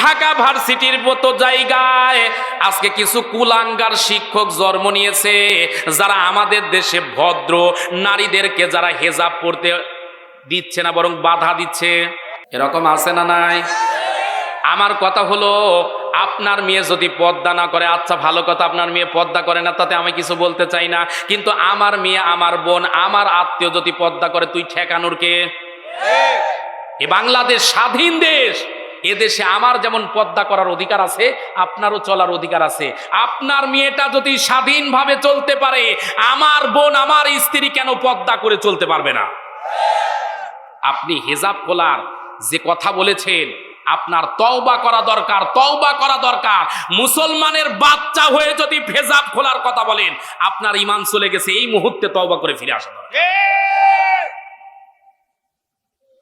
ঢাকা ভার্সিটির মতো জায়গায় আজকে কিছু কুলাঙ্গার শিক্ষক জন্ম নিয়েছে, যারা আমাদের দেশে ভদ্র নারীদেরকে যারা হেজাব পড়তে দিচ্ছে না, বরং বাধা দিচ্ছে। এরকম আছে না নাই? আমার কথা হলো, আপনার মেয়ে যদি পদ্মা না করে আচ্ছা ভালো কথা, আপনার মেয়ে পদ্মা করে না, তাতে আমি কিছু বলতে চাই না। কিন্তু আমার মেয়ে, আমার বোন, আমার আত্মীয় যদি পদ্মা করে, তুই ঠেকানোর কে? এ বাংলাদেশ স্বাধীন দেশ। এদেশে আমার যেমন পদ্মা করার অধিকার আছে, আপনারও চলার অধিকার আছে। আপনার মেয়েটা যদি স্বাধীনভাবে চলতে পারে, আমার বোন, আমার স্ত্রী কেন পদ্মা করে চলতে পারবে না? আপনি হেজাব খোলার যে কথা বলেছেন, আপনার তওবা করা দরকার, তওবা করা দরকার। মুসলমানের বাচ্চা হয়ে যদি হেজাব খোলার কথা বলেন, আপনার ইমান চলে গেছে, এই মুহূর্তে তওবা করে ফিরে আসা দরকার।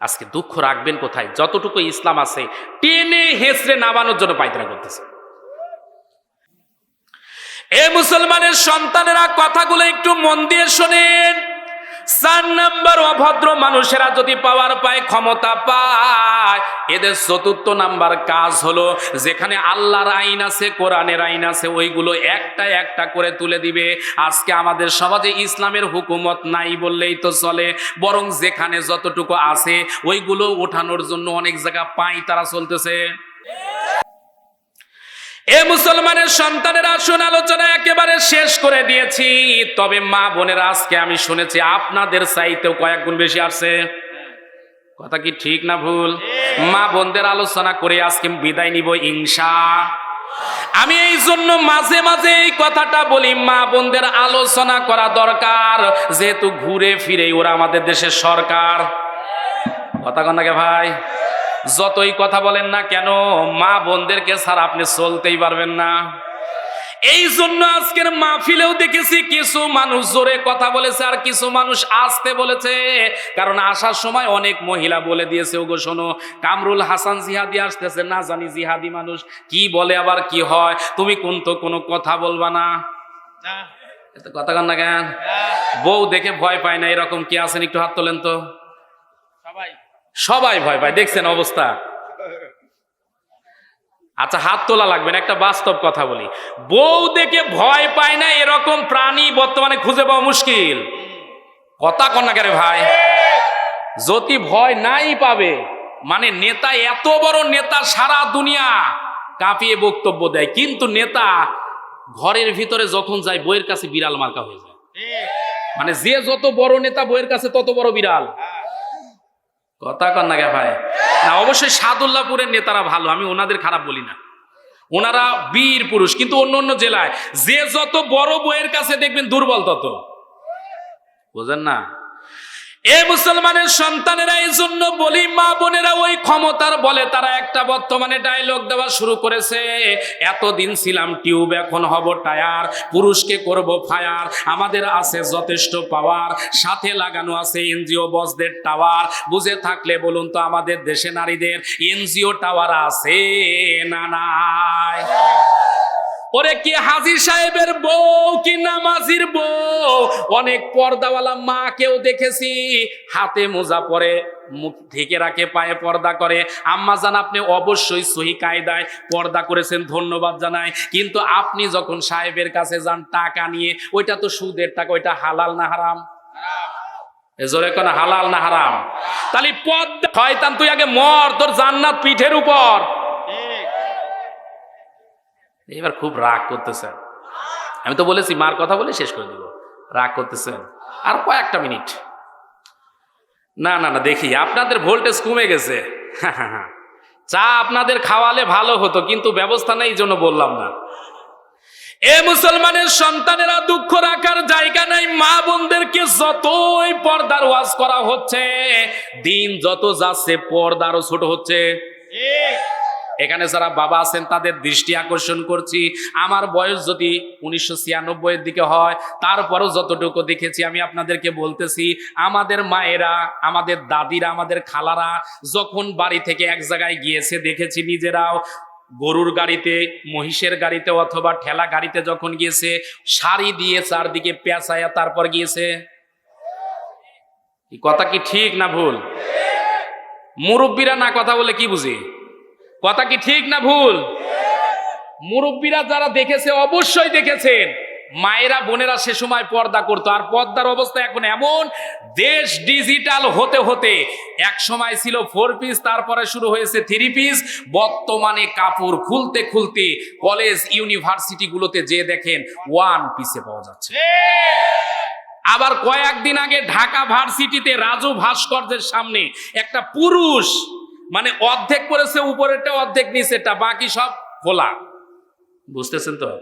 আজকে দুঃখ রাখবেন কোথায়? যতটুকু ইসলাম আছে, টেনে হেসড়ে নামানোর জন্য পায়তারা করতেছে। এ মুসলমানের সন্তানেরা কথাগুলো একটু মন দিয়ে শোনেন। চার নাম্বার অভদ্র মানুষেরা যদি পাওয়ার পায়, ক্ষমতা পায়, এদের চতুর্থ নাম্বার কাজ হলো যেখানে আল্লাহর আইন আছে, কোরআনের আইন আছে, ওইগুলো একটা একটা করে তুলে দিবে। আজকে আমাদের সমাজে ইসলামের হুকুমত নাই বললেই তো চলে, বরং যেখানে যতটুকু আছে, ওইগুলো ওঠানোর জন্য অনেক জায়গা পাই তারা চলতেছে। এ মুসলমানের সন্তানের আসুন আলোচনা একেবারে শেষ করে দিয়েছি। তবে মা বোনের, আজকে আমি শুনেছি আপনাদের চাইতেও কয়েক গুণ বেশি আসছে। কথা কি ঠিক না ভুল? মা বোনদের আলোচনা করে আজকে বিদায় নিব ইংসা আমি এই জন্য মাঝে মাঝে এই কথাটা বলি, মা বোনদের আলোচনা করা দরকার। যেহেতু ঘুরে ফিরে ওরা আমাদের দেশের সরকার। কথা কন্যাকে ভাই? যতই কথা বলেন না কেন মা বোনদেরকে ছাড়া আপনি চলতেই পারবেন না। এই জন্য আজকের মাহফিলেও দেখেছি কিছু মানুষ জোরে কথা বলেছে আর কিছু মানুষ আসতে বলেছে। কারণ আসার সময় অনেক মহিলা বলে দিয়েছে ওগো শোনো কামরুল হাসান জিহাদি আসতেছে না জানি জিহাদি মানুষ কি বলে আবার কি হয়? তুমি কোন তো কোনো কথা বলবা না? কথা কান না কেন? বউ দেখে ভয় পায় না এরকম কি আছেন? একটু হাত তোলেন তো। সবাই ভয় পায় দেখছেন অবস্থা? আচ্ছা হাত তোলা লাগবে না একটা বাস্তব কথা বলি। বউ দেখে ভয় পায় না এরকম প্রাণী বর্তমানে খুঁজে পাওয়া মুশকিল। কথা কন্যা কেন ভাই? যদি ভয় নাই পাবে মানে নেতা এত বড় নেতা সারা দুনিয়া কাঁপিয়ে বক্তব্য দেয় কিন্তু নেতা ঘরের ভিতরে যখন যায় বইয়ের কাছে বিড়াল মার্কা হয়ে যায়। মানে যে যত বড় নেতা বইয়ের কাছে তত বড় বিড়াল। কথা কন্যা কে ভাই। না, অবশ্যই সাদুল্লাপুরের নেতারা ভালো, আমি ওনাদের খারাপ বলি না। ওনারা বীর পুরুষ, কিন্তু অন্য অন্য জেলায়। যে যত বড় বইয়ের কাছে দেখবেন দুর্বল তত। বোঝেন না? এ মুসলমানের সন্তানেরা এই জন্য বলি মা বোনেরা ওই ক্ষমতার বলে, তারা একটা বর্তমানে ডায়লগ দেওয়া শুরু করেছে। এতদিন ছিলাম টিউব এখন হব টায়ার পুরুষকে করব ফায়ার আমাদের আছে যথেষ্ট পাওয়ার সাথে লাগানো আছে এনজিও বসদের টাওয়ার বুঝে থাকলে বলুন তো আমাদের দেশে নারীদের এনজিও টাওয়ার আছে না নাই? ওরে কি হাজির সাহেবের বউ, কি নামাজির বউ? অনেক পর্দাওয়ালা মাকেও দেখেছি, হাতে মোজা পরে মুখ ঢেকে রাখে, পায়ে পর্দা করে। আম্মা জান, আপনি অবশ্যই সহি কায়দায় পর্দা করেছেন, ধন্যবাদ জানাই। কিন্তু আপনি যখন সাহেবের কাছে যান, টাকা নিয়ে, ওইটা তো সুদের টাকা, ওইটা হালাল না হারাম? জোরে হালাল না হারাম? তাহলে পদ্মা শয়তান, তুই আগে মর, তোর জান্নাত পিঠের উপর। এবার খুব রাগ করতেছেন। আমি তো বলেছি, মার কথা বলে শেষ করে দিব। রাগ করতেছেন। আর কয়েকটা মিনিট। না না না, দেখি, আপনাদের ভোল্টেজ কমে গেছে। চা আপনাদের খাওয়ালে ভালো হতো, কিন্তু ব্যবস্থা নেই জন্য বললাম না। এ মুসলমানের সন্তানেরা দুঃখ রাখার জায়গা নাই। মা বোনদেরকে যতই পর্দার ওয়াজ করা হচ্ছে, দিন যত যাচ্ছে, পর্দারও ছোট হচ্ছে। ঠিক। এখানে যারা বাবা আছেন, তাদের দৃষ্টি আকর্ষণ করছি। আমার বয়স যদি উনিশশো ছিয়ানব্বইয়ের দিকে হয়, তারপরও যতটুকু দেখেছি, আমি আপনাদেরকে বলতেছি, আমাদের মায়েরা, আমাদের দাদিরা, আমাদের খালারা যখন বাড়ি থেকে এক জায়গায় গিয়েছে, দেখেছি নিজেরাও গরুর গাড়িতে, মহিষের গাড়িতে অথবা ঠেলা গাড়িতে যখন গিয়েছে, শাড়ি দিয়ে চারদিকে পেঁচায়া তারপর গিয়েছে। কথা কি ঠিক না ভুল? মুরব্বীরা না কথা বলে কি বুঝি? কথা কি ঠিক না ভুল? মুরব্বীরা যারা দেখেছে, অবশ্যই দেখেছেন। মায়েরা, বোনেরা সে সময় পর্দা করতো। আর পর্দার অবস্থা এখন এমন, দেশ ডিজিটাল হতে হতে এক সময় ছিল ফোর পিস তারপরে শুরু হয়েছে থ্রি পিস বর্তমানে কাপড় খুলতে খুলতে কলেজ ইউনিভার্সিটিগুলোতে যে দেখেন ওয়ান পিসে পাওয়া যাচ্ছে। আবার কয়েকদিন আগে ঢাকা ভার্সিটিতে রাজু ভাস্কর্যের সামনে একটা পুরুষ মানে অর্ধেক করেছে, উপরেরটা অর্ধেক নিচেরটা বাকি সব খোলা। বুঝতেছেন তো?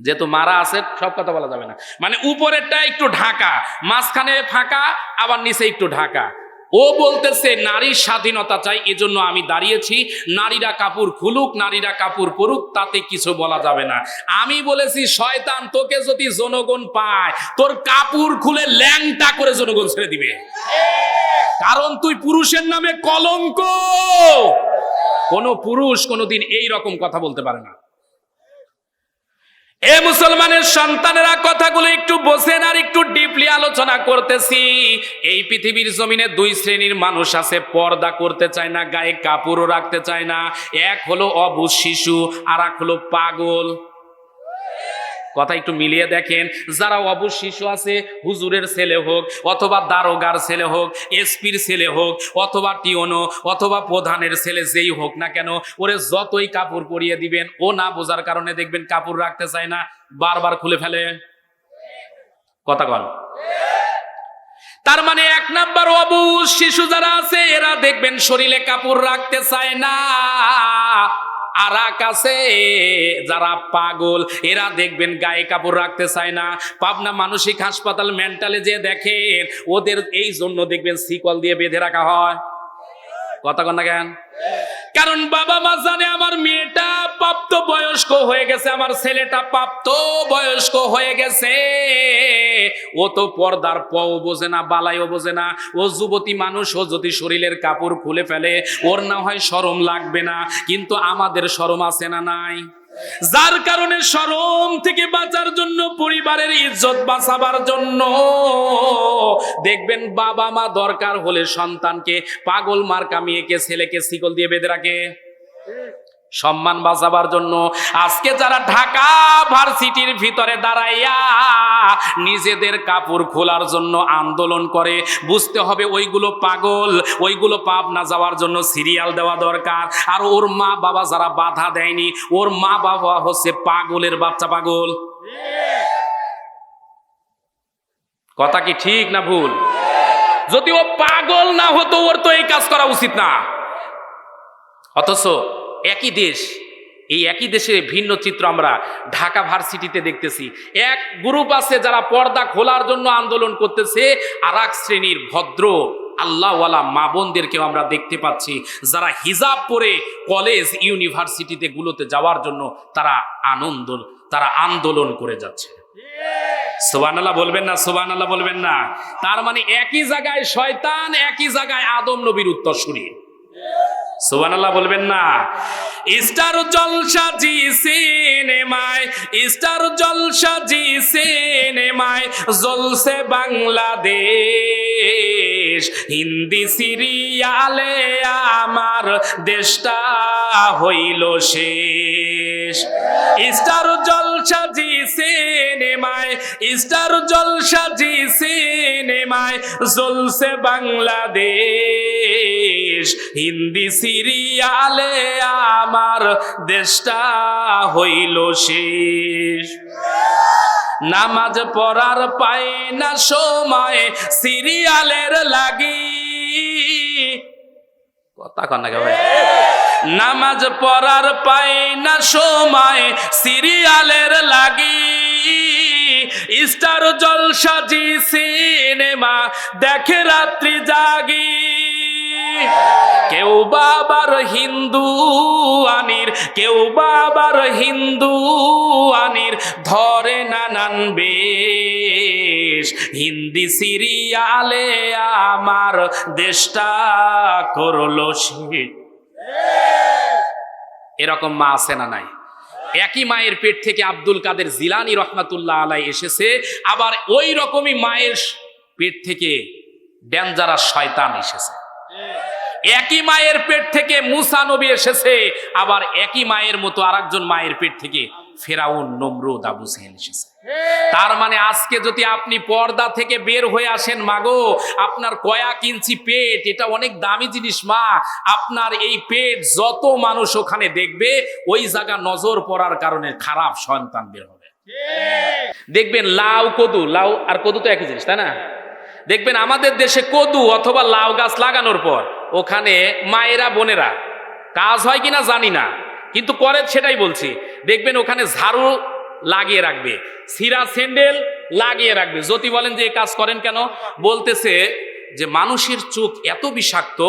যেহেতু মারা আছে, সব কথা বলা যাবে না। মানে উপরেরটা একটু ঢাকা, মাঝখানে ফাঁকা, আবার নিচে একটু ঢাকা। ও বলতেছে, নারীর স্বাধীনতা চাই, এজন্য আমি দাঁড়িয়েছি। নারীরা কাপড় খুলুক, নারীরা কাপড় পরুক, তাতে কিছু বলা যাবে না। আমি বলেছি, শয়তান, তোকে যদি জনগণ পায়, তোর কাপড় খুলে ল্যাংটা করে জনগণ ছেড়ে দিবে। কারণ তুই পুরুষের নামে কলঙ্ক। কোন পুরুষ কোনোদিন এই রকম কথা বলতে পারে না। এ মুসলমানের সন্তানেরা কথাগুলো একটু বসেন আর একটু ডিপলি আলোচনা করতেছি। এই পৃথিবীর জমিনে দুই শ্রেণির মানুষ আছে, পর্দা করতে চায় না, গায়ে কাপড়ও রাখতে চায় না। এক হলো অবুজ শিশু আর এক হলো পাগল। কথা একটু মিলিয়ে দেখেন যারা অবুজ শিশু আছে, হুজুরের ছেলে হোক, অথবা দারোগার ছেলে হোক, এসপির ছেলে হোক, অথবা টিওনো, অথবা প্রধানের ছেলে যেই হোক না কেন, ওরে যতই কাপড় পরিয়ে দিবেন, ও না বোঝার কারণে দেখবেন কাপড় রাখতে চায় না, বারবার খুলে ফেলে। কথা কন। তার মানে এক নাম্বার অবুজ শিশু যারা আছে, এরা দেখবেন শরীরে কাপড় রাখতে চায় না। আর আছে। যারা পাগল, এরা দেখবেন গায়ে কাপড় রাখতে চায় না। পাবনা মানসিক হাসপাতাল মেন্টালে যে দেখেন, ওদের এই জন্য দেখবেন সিকল দিয়ে বেঁধে রাখা হয়। কথা কন না কেন? কারণ বাবা মা জানে আমার মেয়েটা প্রাপ্ত বয়স্ক হয়ে গেছে, আমার ছেলেটা প্রাপ্ত বয়স্ক হয়ে গেছে। ও তো পর্দার পও বোঝে না, বালাইও বোঝে না। ও যুবতী মানুষ, ও যদি শরীরের কাপড় খুলে ফেলে, ওর না হয় সরম লাগবে না। কিন্তু আমাদের সরম আছে না নাই? যার কারণে সরম থেকে বাঁচার জন্য, পরিবারের ইজ্জত বাঁচাবার জন্য দেখবেন বাবা মা দরকার হলে সন্তানকে পাগল মার্কা মেয়েকে, ছেলেকে শিকল দিয়ে বেঁধে রাখে। সম্মান বাঁচাবার জন্য আজকে যারা ঢাকা ভার্সিটির ভিতরে দাঁড়াইয়া নিজেদের কাপড় খোলার জন্য আন্দোলন করে, বুঝতে হবে ওইগুলো পাগল, ওইগুলো পাপ না যাওয়ার জন্য সিরিয়াল দেওয়া দরকার। আর ওর মা বাবা যারা বাধা দেয়নি, ওর মা বাবা হচ্ছে পাগলের বাচ্চা পাগল। কথা কি ঠিক না ভুল? যদি ও পাগল না হতো, ওর তো এই কাজ করা উচিত না। অথচ একই দেশ। এই একই দেশে ভিন্ন চিত্র আমরা ঢাকা ভার্সিটিতে দেখতেছি। এক গ্রুপ আছে যারা পর্দা খোলার জন্য আন্দোলন করতেছে আর এক শ্রেণির ভদ্র আল্লাহওয়ালা মা বোনদেরকেও আমরা দেখতে পাচ্ছি, যারা হিজাব পরে কলেজ, ইউনিভার্সিটিতে গুলোতে যাওয়ার জন্য তারা আনন্দ, তারা আন্দোলন করে যাচ্ছে। সোবান বলবেন না সোবান বলবেন না। তার মানে একই জায়গায় শয়তান, একই জায়গায় আদম নবীর উত্তর শুনিয়ে সোবান আল্লাহ বলবেন না। স্টার জলসা জি সিনেমায়, স্টার জলসা জি সিনেমায় জ্বলছে বাংলাদেশ। হিন্দি সিরিয়ালে আমার দেশটা হইল শেষ। স্টার জলসা জি সিনেমায়, স্টার জলসা জি সিনেমায় জ্বলছে বাংলাদেশ। হিন্দি সিরিয়ালে আমার দেশটা হইল শেষ। নামাজ পড়ার পাই না সময় সিরিয়ালের লাগি। কথা ভাই। নামাজ পড়ার পাই না সময় সিরিয়ালের লাগি। স্টার জলসা জি সিনেমা দেখে রাত্রি জাগি। কেউ বাবার হিন্দু আনির, কেউ বাবার হিন্দু আনির, ধরে নানান বেশ। হিন্দি সিরিয়ালে আমার দেশটা করল সে। এরকম মা আছে না নাই? একই মায়ের পেট থেকে আব্দুল কাদের জিলানি রহমাতুল্লাহ আলাই এসেছে, আবার ওই রকমই মায়ের পেট থেকে ডেঞ্জারাস শয়তান এসেছে। একই মায়ের পেট থেকে মুসা নবী এসেছে আবার একই মায়ের মতো আরেকজন মায়ের পেট থেকে ফেরাউন নমরুদ আবু সেহেল এসেছে। তার মানে আজকে যদি আপনি পর্দা থেকে বের হয়ে আসেন মাগো আপনার কয়েক ইঞ্চি পেট এটা অনেক দামি জিনিস মা। আপনার এই পেট যত মানুষ ওখানে দেখবে ওই জায়গা নজর পড়ার কারণে খারাপ সন্তান বের হবে। দেখবেন লাউ কদু লাউ আর কদু তো একই জিনিস তাই না? দেখবেন আমাদের দেশে কদু অথবা লাউ গাছ লাগানোর পর ওখানে মায়েরা, বোনেরা কাজ হয় কিনা জানি না, কিন্তু করে সেটাই বলছি। দেখবেন ওখানে ঝাড়ু লাগিয়ে রাখবে সিরা স্যান্ডেল লাগিয়ে রাখবে। যদি বলেন যে কাজ করেন কেন? বলতেছে যে মানুষের চোখ এত বিষাক্ত,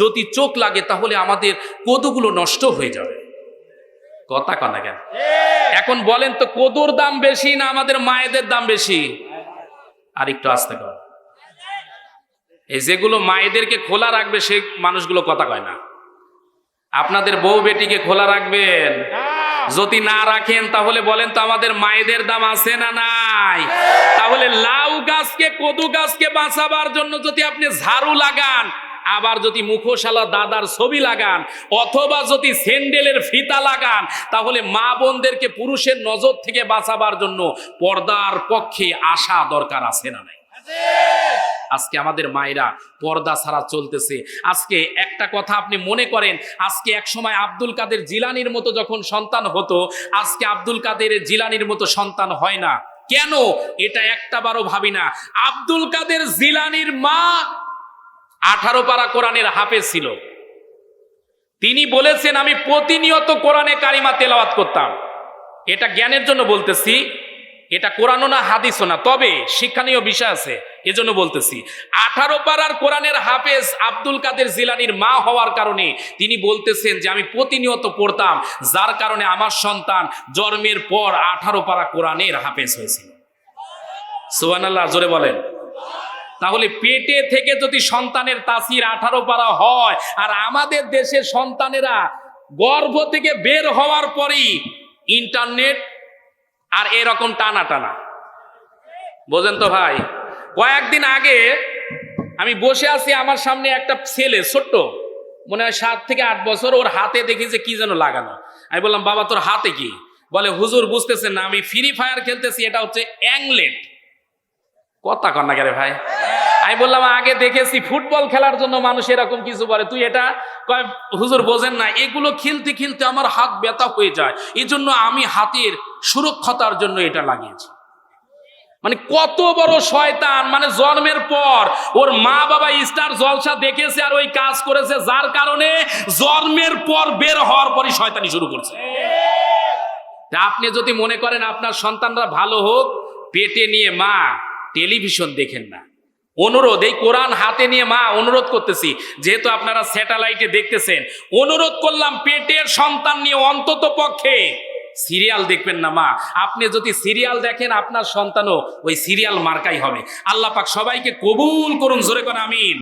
যদি চোখ লাগে তাহলে আমাদের কদুগুলো নষ্ট হয়ে যাবে। কথা কনা কেন? এখন বলেন তো কদুর দাম বেশি না আমাদের মায়েদের দাম বেশি? আর একটু আসতে কর এই যেগুলো মায়েদেরকে খোলা রাখবে, সেই মানুষগুলো কথা কয় না। আপনাদের বউ বেটিকে খোলা রাখবেন। যদি না রাখেন, তাহলে বলেন তো আমাদের মায়েদের দাম আছে না নাই? তাহলে লাউ গাছকে, কদু গাছকে বাঁচাবার জন্য যদি আপনি ঝাড়ু লাগান, আবার যদি মুখোশালা দাদার ছবি লাগান, অথবা যদি স্যান্ডেলের ফিতা লাগান, তাহলে মা বোনদেরকে পুরুষের নজর থেকে বাঁচাবার জন্য পর্দার পক্ষে আসা দরকার আছে না নাই? আজকে আমাদের মায়েরা পর্দা ছাড়া চলতেছে। আজকে একটা কথা আপনি মনে করেন, আজকে এক সময় আব্দুল কাদের জিলানির মতো যখন সন্তান হতো, আজকে আব্দুল কাদের জিলানির মতো সন্তান হয় না। কেন? এটা একটা বারও ভাবি না। আব্দুল কাদের জিলানির মা আঠারো পারা কোরআনের হাফে ছিল। তিনি বলেছেন, আমি প্রতিনিয়ত কোরআনে কারিমা তেলাওয়াত করতাম। এটা জ্ঞানের জন্য বলতেছি। এটা কোরআনও না হাদিসও না। তবে শিক্ষণীয় বিষয় আছে, এজন্য বলতেছি, আঠারো পাড়ার কোরআনের হাফেজ আব্দুল কাদের জিলানির মা হওয়ার কারণে তিনি বলতেছেন যে, আমি প্রতিনিয়ত পড়তাম, যার কারণে আমার সন্তান জন্মের পর আঠারো পাড়া কোরআনের হাফেজ হয়েছিল। সুবান আল্লাহ জোরে বলেন। তাহলে পেটে থেকে যদি সন্তানের তাসির আঠারো পারা হয়, আর আমাদের দেশের সন্তানেরা গর্ভ থেকে বের হওয়ার পরেই ইন্টারনেট আর এরকম টানা টানা। বোঝেন তো ভাই? কয়েকদিন আগে আমি বসে আছি আমার সামনে একটা ছেলে, ছোট্ট। মনে হয় সাত থেকে আট বছর, ওর হাতে দেখি যে কি যেন লাগানো। আমি বললাম, বাবা, তোর হাতে কি? বলে, হুজুর বুঝতেছেন না, আমি ফ্রি ফায়ার খেলতেছি, এটা হচ্ছে অ্যাংলেট কথা কর না কে ভাই? আমি বললাম, আগে দেখেছি ফুটবল খেলার জন্য মানুষ এরকম কিছু বলে। তুই এটা হুজুর বোঝেন না, এগুলো খেলতে খেলতে আমার হাত ব্যথা হয়ে যায়। এই জন্য আমি হাতের সুরক্ষতার জন্য এটা লাগিয়েছি। মানে কত বড় শয়তান মানে জন্মের পর ওর মা বাবা স্টার জলসা দেখেছে আর ওই কাজ করেছে, যার কারণে জন্মের পর বের হওয়ার পরই শয়তানি শুরু করছে। আপনি যদি মনে করেন আপনার সন্তানরা ভালো হোক, পেটে নিয়ে মা, টেলিভিশন দেখেন না। অনুরোধ, এই কোরআন হাতে নিয়ে মা, অনুরোধ করতেছি, যেহেতু আপনারা স্যাটেলাইটে দেখতেছেন, অনুরোধ করলাম পেটের সন্তান নিয়ে অন্তত পক্ষে সিরিয়াল দেখবেন না, মা। আপনি যদি সিরিয়াল দেখেন, আপনার সন্তানও ওই সিরিয়াল মার্কাই হবে। আল্লাহ পাক সবাইকে কবুল করুন, জোরে করে আমিন।